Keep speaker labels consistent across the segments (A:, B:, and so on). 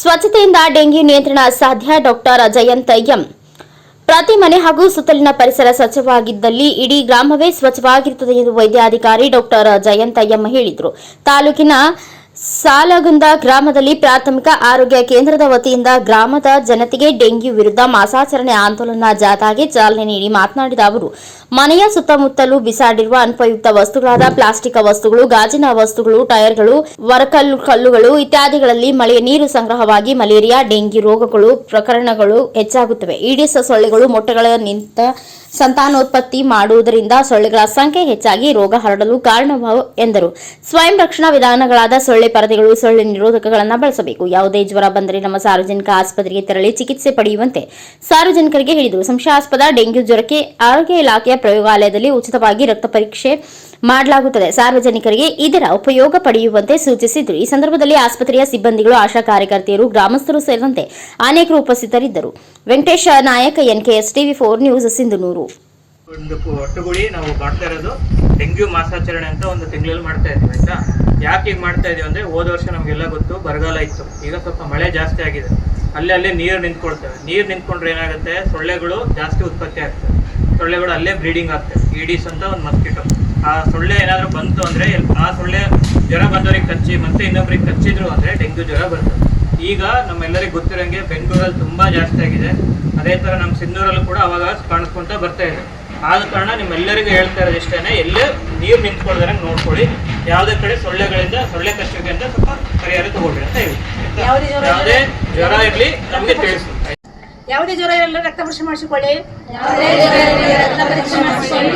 A: ಸ್ವಚ್ಛತೆಯಿಂದ ಡೆಂಗಿ ನಿಯಂತ್ರಣ ಸಾಧ್ಯ ಡಾಕ್ಟರ್ ಜಯಂತ ಎಂ ಪ್ರತಿ ಮನೆ ಹಾಗೂ ಸುತ್ತಲಿನ ಪರಿಸರ ಸ್ವಚ್ಛವಾಗಿದ್ದಲ್ಲಿ ಇಡೀ ಗ್ರಾಮವೇ ಸ್ವಚ್ಛವಾಗಿರುತ್ತದೆ ಎಂದು ವೈದ್ಯಾಧಿಕಾರಿ ಡಾಕ್ಟರ್ ಜಯಂತ ಎಂ ಹೇಳಿದರು. ತಾಲೂಕಿನ ಸಾಲಗುಂದ ಗ್ರಾಮದಲ್ಲಿ ಪ್ರಾಥಮಿಕ ಆರೋಗ್ಯ ಕೇಂದ್ರದ ವತಿಯಿಂದ ಗ್ರಾಮದ ಜನತೆಗೆ ಡೆಂಗ್ಯೂ ವಿರುದ್ಧ ಮಾಸಾಚರಣೆ, ಆಂದೋಲನ ಜಾಥಾಗೆ ಚಾಲನೆ ನೀಡಿ ಮಾತನಾಡಿದ ಅವರು ಮನೆಯ ಸುತ್ತಮುತ್ತಲೂ ಬಿಸಾಡಿರುವ ಅನುಪಯುಕ್ತ ವಸ್ತುಗಳಾದ ಪ್ಲಾಸ್ಟಿಕ್ ವಸ್ತುಗಳು, ಗಾಜಿನ ವಸ್ತುಗಳು, ಟೈರ್ಗಳು ವರಕಲ್ಲು ಕಲ್ಲುಗಳು ಇತ್ಯಾದಿಗಳಲ್ಲಿ ಮಳೆಯ ನೀರು ಸಂಗ್ರಹವಾಗಿ ಮಲೇರಿಯಾ ಡೆಂಗಿ ರೋಗಗಳು, ಪ್ರಕರಣಗಳು ಹೆಚ್ಚಾಗುತ್ತವೆ. ಈಡಿಸ್ ಸೊಳ್ಳೆಗಳು ಮೊಟ್ಟೆಗಳ ನಿಂತ ಸಂತಾನೋತ್ಪತ್ತಿ ಮಾಡುವುದರಿಂದ ಸೊಳ್ಳೆಗಳ ಸಂಖ್ಯೆ ಹೆಚ್ಚಾಗಿ ರೋಗ ಹರಡಲು ಕಾರಣವು ಎಂದರು. ಸ್ವಯಂ ರಕ್ಷಣಾ ವಿಧಾನಗಳಾದ ಸೊಳ್ಳೆ ಪರದೆಗಳು, ಸೊಳ್ಳೆ ನಿರೋಧಕಗಳನ್ನು ಬಳಸಬೇಕು. ಯಾವುದೇ ಜ್ವರ ಬಂದರೆ ನಮ್ಮ ಸಾರ್ವಜನಿಕ ಆಸ್ಪತ್ರೆಗೆ ತೆರಳಿ ಚಿಕಿತ್ಸೆ ಪಡೆಯುವಂತೆ ಸಾರ್ವಜನಿಕರಿಗೆ ಹೇಳಿದರು. ಸಂಶಯಾಸ್ಪದ ಡೆಂಗ್ಯೂ ಜ್ವರಕ್ಕೆ ಆರೋಗ್ಯ ಇಲಾಖೆಯ ಪ್ರಯೋಗಾಲಯದಲ್ಲಿ ಉಚಿತವಾಗಿ ರಕ್ತ ಪರೀಕ್ಷೆ ಮಾಡಲಾಗುತ್ತದೆ. ಸಾರ್ವಜನಿಕರಿಗೆ ಇದರ ಉಪಯೋಗ ಪಡೆಯುವಂತೆ ಸೂಚಿಸಿದ್ರು. ಈ ಸಂದರ್ಭದಲ್ಲಿ ಆಸ್ಪತ್ರೆಯ ಸಿಬ್ಬಂದಿಗಳು, ಆಶಾ ಕಾರ್ಯಕರ್ತೆಯರು, ಗ್ರಾಮಸ್ಥರು ಸೇರಿದಂತೆ ಅನೇಕರು ಉಪಸ್ಥಿತರಿದ್ದರು. Venkatesh Nayak, NKS TV four news, Sindhanur.
B: ಒಂದು ಒಟ್ಟುಗೂಡಿ ನಾವು ಮಾಡ್ತಾ ಇರೋದು ಡೆಂಗ್ಯೂ ಮಾಸಾಚರಣೆ ಅಂತ ಒಂದು ತಿಂಗಳಲ್ಲಿ ಮಾಡ್ತಾ ಇದ್ದೀವಿ, ಆಯ್ತಾ? ಯಾಕೆ ಈಗ ಮಾಡ್ತಾ ಇದೀವಿ ಅಂದ್ರೆ ಹೋದ ವರ್ಷ ನಮಗೆಲ್ಲ ಗೊತ್ತು, ಬರಗಾಲ ಇತ್ತು. ಈಗ ಸ್ವಲ್ಪ ಮಳೆ ಜಾಸ್ತಿ ಆಗಿದೆ. ಅಲ್ಲೇ ಅಲ್ಲೇ ನೀರು ನಿಂತ್ಕೊಳ್ತೇವೆ. ನೀರು ನಿಂತ್ಕೊಂಡ್ರೆ ಏನಾಗುತ್ತೆ? ಸೊಳ್ಳೆಗಳು ಜಾಸ್ತಿ ಉತ್ಪತ್ತಿ ಆಗ್ತವೆ. ಸೊಳ್ಳೆಗಳು ಅಲ್ಲೇ ಬ್ರೀಡಿಂಗ್ ಆಗ್ತವೆ ಈಡೀಸ್ ಅಂತ ಒಂದು ಮಸ್ಕಿಟೋ ಆ ಸೊಳ್ಳೆ ಏನಾದರೂ ಬಂತು ಅಂದ್ರೆ ಆ ಸೊಳ್ಳೆ ಜ್ವರ ಬಂದವರಿಗೆ ಕಚ್ಚಿ ಮತ್ತೆ ಇನ್ನೊಬ್ರಿಗೆ ಕಚ್ಚಿದ್ರು ಅಂದ್ರೆ ಡೆಂಗ್ಯೂ ಜ್ವರ ಬರ್ತದೆ ಈಗ ನಮ್ಮೆಲ್ಲರಿಗೂ ಗೊತ್ತಿರೋಂಗೆ ಬೆಂಗಳೂರಲ್ಲಿ ತುಂಬಾ ಜಾಸ್ತಿ ಆಗಿದೆ. ಅದೇ ತರ ನಮ್ಮ ಸಿಂಧೂರಲ್ಲೂ ಕೂಡ ಅವಾಗ ಕಾಣಿಸ್ಕೊಂತ ಬರ್ತಾ ಇದೆ. ಆದ ಕಾರಣ ನಿಮ್ಮೆಲ್ಲರಿಗೂ ಹೇಳ್ತಾ ಇರೋದು ಇಷ್ಟೇನೆ ಎಲ್ಲೇ ನೀರು ನಿಂತ್ಕೊಳ್ದಂಗೆ ನೋಡ್ಕೊಳ್ಳಿ. ಯಾವುದೇ ಕಡೆ ಸೊಳ್ಳೆಗಳಿಂದ ಸೊಳ್ಳೆ ಕಷ್ಟಕ್ಕೆ ಅಂತ ಸ್ವಲ್ಪ ಪರಿಹಾರ ತಗೊಳ್ರಿ ಅಂತ ಹೇಳಿ. ಆಯ್ತಾ?
C: ಯಾವುದೇ ಜ್ವರ
B: ಯಾವುದೇ ಜ್ವರ ಇರಲಿ ನಮಗೆ ತಿಳಿಸಿ
C: ಯಾವುದೇ ಜ್ವರ ಇರಲ್ಲ ರಕ್ತ ಪರೀಕ್ಷೆ ಮಾಡಿಸಿಕೊಳ್ಳಿ.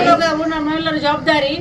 C: ರೋಗವು ನಮ್ಮೆಲ್ಲರ ಜವಾಬ್ದಾರಿ.